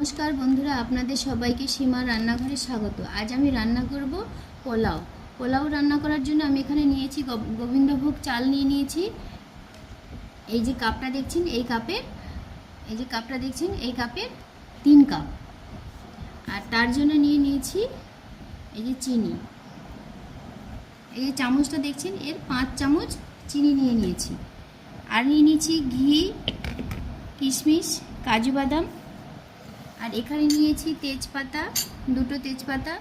নমস্কার বন্ধুরা, আপনাদের সবাইকে সীমা রান্নাঘরে স্বাগত। আজ আমি রান্না করব পোলাও। পোলাও রান্না করার জন্য আমি এখানে নিয়েছি গোবিন্দভোগ চাল নিয়ে নিয়েছি। এই যে কাপটা দেখছেন, এই কাপের এই যে কাপটা দেখছেন, এই কাপের তিন কাপ। আর তার জন্য নিয়ে নিয়েছি এই যে চিনি। এই যে চামচটা দেখছেন, এর পাঁচ চামচ চিনি নিয়ে নিয়েছি। আর নিয়ে নিয়েছি ঘি, কিশমিশ, কাজু বাদাম আর এখানে নিয়েছি তেজপাতা, দুটো তেজপাতা,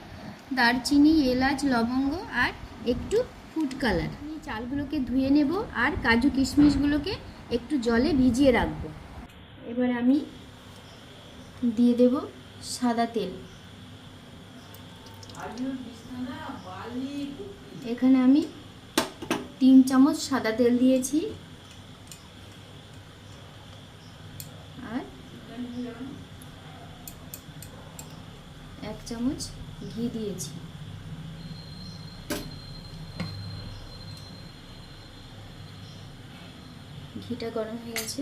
দারচিনি, এলাচ, লবঙ্গ আর একটু ফুড কালার চালগুলোকে ধুয়ে নেব আর কাজু কিশমিশগুলোকে একটু জলে ভিজিয়ে রাখব। এবার আমি দিয়ে দেব সাদা তেল। এখানে আমি তিন চামচ সাদা তেল দিয়েছি। আর চামচ ঘি দিয়েছি। ঘিটা গরম হয়ে গেছে।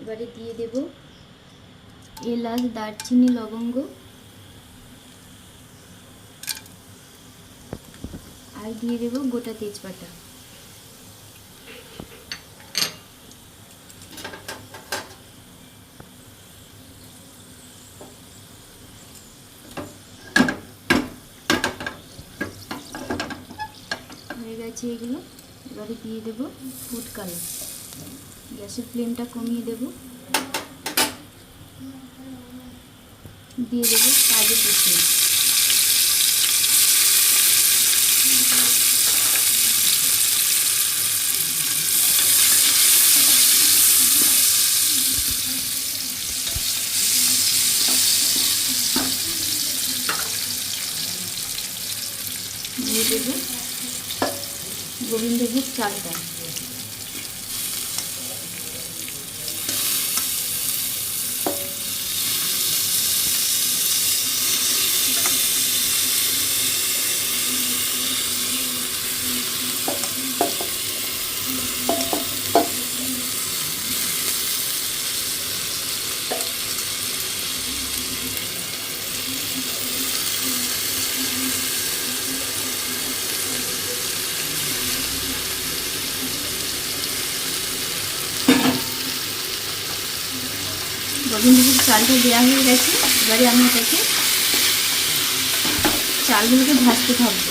এবারে দিয়ে দেব এলাচ, দারচিনি, লবঙ্গ। আর দিয়ে দেব গোটা তেজপাতা। হয়ে গেছে এগুলো। এবারে দিয়ে দেব ফুড কালার। গ্যাসের ফ্লেমটা কমিয়ে দেব। দিয়ে দেব কাজু কিশমিশ দিয়ে দেব গোবিন্দভোগ চালটা গোবিন্দভোগ চালটা দেওয়া হয়ে গেছে এবারে আমি এটাকে চালগুলোকে ভাজতে থাকব।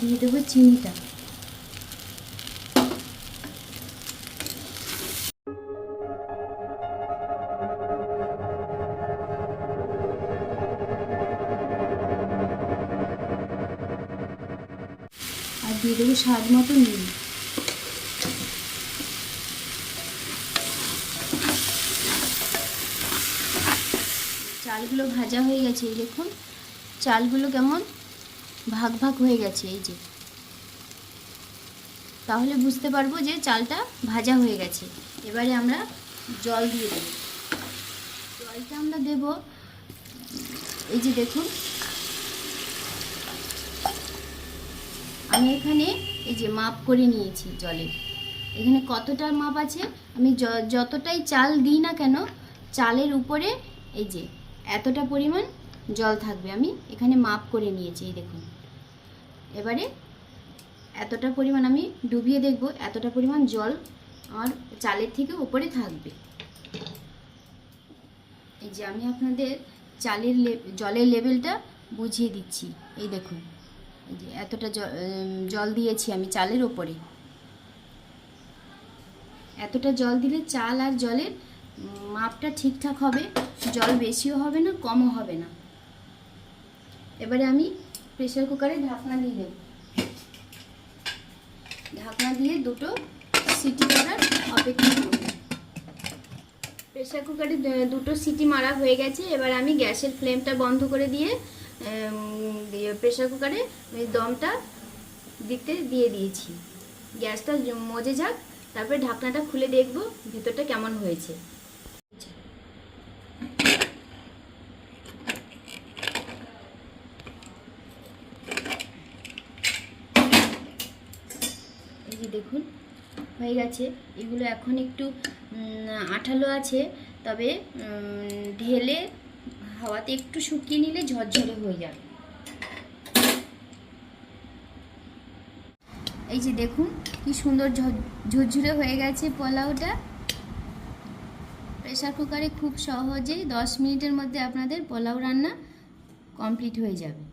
দিয়ে দেবো চিনিটা। আর দিয়ে দেবো স্বাদ মতো নুন। চালগুলো ভাজা হয়ে গেছে, এই দেখুন। চালগুলো কেমন ভাগ ভাগ হয়ে গেছে, এই যে। তাহলে বুঝতে পারব যে চালটা ভাজা হয়ে গেছে। এবারে আমরা জল দিয়ে দেব। জলটা আমরা দেব, এই যে দেখুন আমি এখানে এই যে মাপ করে নিয়েছি জলের। এখানে কতটা মাপ আছে? আমি যতটাই চাল দিই না কেন, চালের উপরে এই যে এতটা পরিমাণ জল থাকবে। আমি এখানে মাপ করে নিয়েছি, এই দেখুন। এবারে এতটা পরিমাণ আমি ডুবিয়ে দেখব, এতটা পরিমাণ জল আমার চালের থেকে উপরে থাকবে। এই যে আমি আপনাদের চালের জলের লেভেলটা বুঝিয়ে দিচ্ছি, এই দেখুন। এতটা জল দিয়েছি আমি চালের ওপরে। এতটা জল দিলে চাল আর জলের মাপটা ঠিকঠাক হবে, জল বেশিও হবে না, কমও হবে না। এবারে আমি প্রেসার কুকারে ঢাকনা দিয়ে দেব। ঢাকনা দিয়ে দুটো সিটি করার অপেক্ষা করব। প্রেসার কুকারে দুটো সিটি মারা হয়ে গেছে, এবার আমি গ্যাসের ফ্লেমটা বন্ধ করে দিয়ে প্রেসার কুকারে দমটা দিতে দিয়ে দিয়েছি। গ্যাসটা মজে যাক, তারপরে ঢাকনাটা খুলে দেখব ভেতরটা কেমন হয়েছে। এই যে দেখুন, হয়ে গেছে। এগুলো এখন একটু আঠালো আছে, তবে ঢেলে হাওয়াতে একটু শুকিয়ে নিলে ঝরঝরে হয়ে যাবে। এই যে দেখুন, কি সুন্দর ঝর- ঝরঝরে হয়ে গেছে পোলাওটা। প্রেশার কুকারে খুব সহজেই দশ মিনিটের মধ্যে আপনাদের পোলাও রান্না কমপ্লিট হয়ে যাবে।